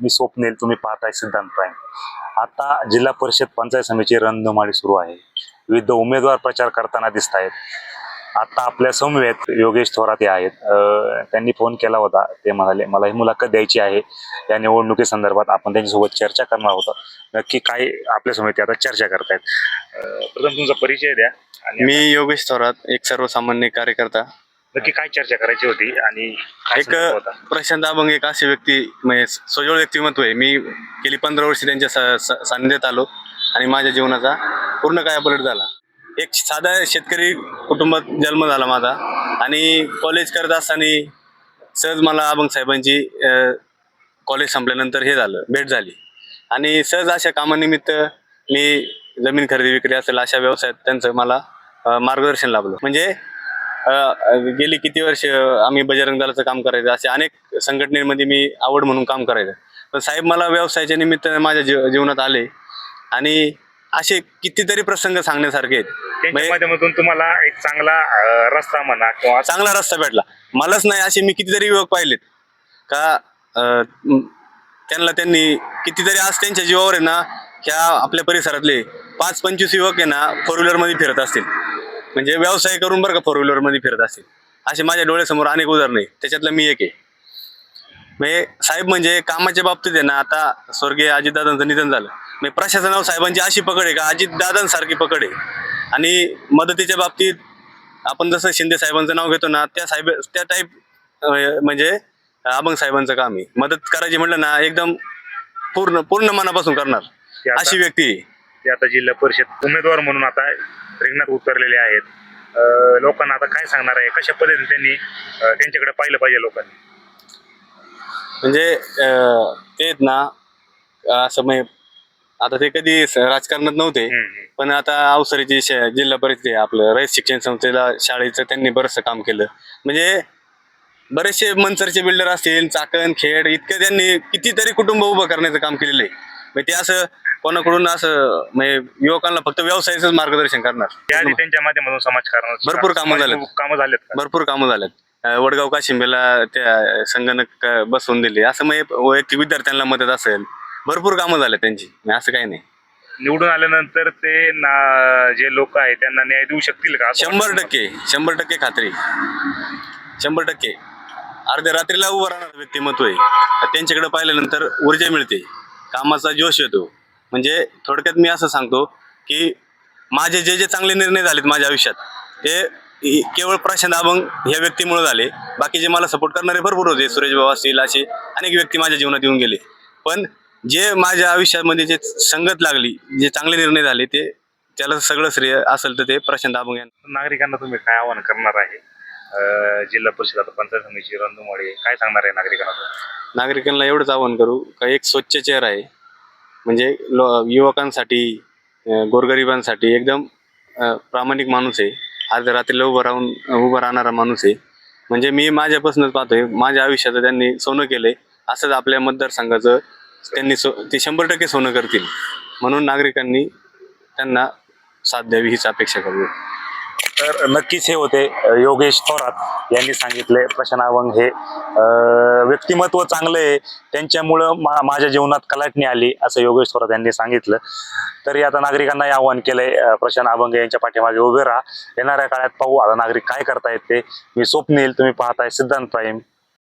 मी स्वप्नेल तुम्ही पाहताय सिद्धांत प्राईम आता जिल्हा परिषद पंचायत समितीची रणधुमाळी सुरू आहे. विविध उमेदवार प्रचार करताना दिसत आहेत. आता आपल्या समवेत योगेश थोरात हे आहेत. त्यांनी फोन केला होता. ते म्हणाले मला ही मुलाखत द्यायची आहे. या निवडणुकी संदर्भात आपण त्यांच्यासोबत चर्चा करणार होतो नक्की काय आपल्यासमोर ते आता चर्चा करतायत. प्रथम तुमचा परिचय द्या. आणि मी योगेश थोरात एक सर्वसामान्य कार्यकर्ता. नक्की काय चर्चा करायची होती आणि काय एक संदर्भ होता? प्रशांत अभंग एक अशी व्यक्ती म्हणजे सोजवळ व्यक्तिमत्व आहे. मी गेली पंधरा वर्ष त्यांच्या सा- सा- सान्निध्यात आलो आणि माझ्या जीवनाचा पूर्ण कायापलट झाला. एक साधा शेतकरी कुटुंबात जन्म झाला माझा आणि कॉलेज करत असताना सहज मला अभंग साहेबांची कॉलेज संपल्यानंतर हे झालं भेट झाली. आणि सहज अशा कामानिमित्त मी जमीन खरेदी विक्री असेल अशा व्यवसायात त्यांचं मला अ, मार्गदर्शन लाभलं. म्हणजे गेली किती वर्ष आम्ही बजरंग दलाचं काम करायचं. असे अनेक संघटनेमध्ये मी आवड म्हणून काम करायचं. पण साहेब मला व्यवसायाच्या निमित्ताने माझ्या जीव जीवनात आले. आणि असे कितीतरी प्रसंग सांगण्यासारखे आहेत. म्हणजे माध्यमातून तुम्हाला एक चांगला अं, रस्ता म्हणा किंवा चांगला रस्ता भेटला. मलाच नाही असे मी कितीतरी युवक पाहिलेत. का अं, म, त्यांना त्यांनी कितीतरी आज त्यांच्या जीवावर आहे ना ह्या आपल्या परिसरातले पाच पंचवीस युवक आहे ना फोर व्हीलरमध्ये फिरत असतील. म्हणजे व्यवसाय करून बरं का फोर व्हीलरमध्ये फिरत असतील. असे माझ्या डोळ्यासमोर अनेक उदाहरण आहे त्याच्यातलं मी एक आहे. म्हणजे साहेब म्हणजे कामाच्या बाबतीत आहे ना आता स्वर्गीय अजितदादांचं निधन झालं. म्हणजे प्रशासनावर साहेबांची अशी पकड आहे का अजितदादांसारखी पकड आहे. आणि मदतीच्या बाबतीत आपण जसं शिंदे साहेबांचं नाव घेतो ना त्या साहेब त्या टाईप म्हणजे अभंग साहेबांचं काम आहे. मदत करायची म्हटलं ना एकदम पूर्ण पूर्ण मनापासून करणार अशी व्यक्ती आहे. ते आता जिल्हा परिषद उमेदवार म्हणून आता रिंगणात उतरलेले आहेत. लोकांना आता काय सांगणार आहे? कशा पद्धतीने त्यांनी त्यांच्याकडे पाहिलं पाहिजे लोकांनी? म्हणजे अं, ते आहेत ना असं म्हणजे आता ते कधी राजकारणात नव्हते. पण आता अवसरीची जिल्हा परिषद आहे आपलं रयत शिक्षण संस्थेला शाळेचं त्यांनी बरंचसं काम केलं. म्हणजे बरेचसे मनसरचे बिल्डर असतील चाकण खेड इतकं त्यांनी कितीतरी कुटुंब उभं करण्याचं काम केलेलं आहे. म्हणजे ते असं कोणाकडून असं म्हणजे युवकांना फक्त व्यवसायाचंच मार्गदर्शन करणार. त्याआधी त्यांच्या माध्यमातून समाजकारणात भरपूर कामं झालेत. कामं झालेत का? भरपूर कामं झालेत. अं, वडगाव काशिंबेला त्या संगणक अं, बसवून दिले. असं म्हणजे वैयक्तिक विद्यार्थ्यांना मदत असेल. भरपूर कामं झाले त्यांची. म्हणजे असं काही नाही. निवडून आल्यानंतर ते ना जे लोक आहेत त्यांना न्याय देऊ शकतील का? असं शंभर वाटतं. टक्के. शंभर टक्के खात्री. शंभर टक्के. अर्ध्या रात्रीला उभं राहणार व्यक्तिमत्व आहे. त्यांच्याकडे पाहिल्यानंतर ऊर्जा मिळते. कामाचा जोश येतो. म्हणजे थोडक्यात मी असं सांगतो की माझे जे जे चांगले निर्णय झालेत माझ्या आयुष्यात ते केवळ प्रशांत अभंग ह्या व्यक्तीमुळे झाले. बाकीचे मला सपोर्ट करणारे भरपूर होते सुरेश बाबा असतील असे अनेक व्यक्ती माझ्या जीवनात येऊन गेले. पण जे माझ्या आयुष्यामध्ये जे संगत लागली जे चांगले निर्णय झाले ते त्याला सगळं श्रेय असेल तर ते प्रशांत अभंग यांना. नागरिकांना तुम्ही काय आवाहन करणार आहे? जिल्हा परिषद आता पंचायत समितीची रणधुमाळी काय सांगणार आहे नागरिकांना? नागरिकांना एवढंच आवाहन करू का एक स्वच्छ चेहरा आहे. म्हणजे लो युवकांसाठी गोरगरिबांसाठी एकदम प्रामाणिक माणूस आहे. अर्ध्या रात्रीला उभं राहून उभं राहणारा माणूस आहे. म्हणजे मी माझ्यापासूनच पाहतोय माझ्या आयुष्याचं त्यांनी सोनं केलंय असंच आपल्या मतदारसंघाचं त्यांनी सो ते शंभर टक्के सोनं करतील. म्हणून नागरिकांनी त्यांना साथ द्यावी हीच अपेक्षा करू तर नक्कीच हे होते योगेश थोरात यांनी सांगितले. प्रशांत अवंग हे व्यक्तिमत्व चांगलं आहे. त्यांच्यामुळं मा माझ्या जीवनात कलाटणी आली असं योगेश थोरात यांनी सांगितलं. तरी आता नागरिकांनाही आवाहन केलंय प्रशांत अभंग यांच्या पाठीमागे उभे राहा. येणाऱ्या काळात पाहू आता नागरिक काय करतायत ते. मी स्वप्नील तुम्ही पाहताय सिद्धांत प्राईम.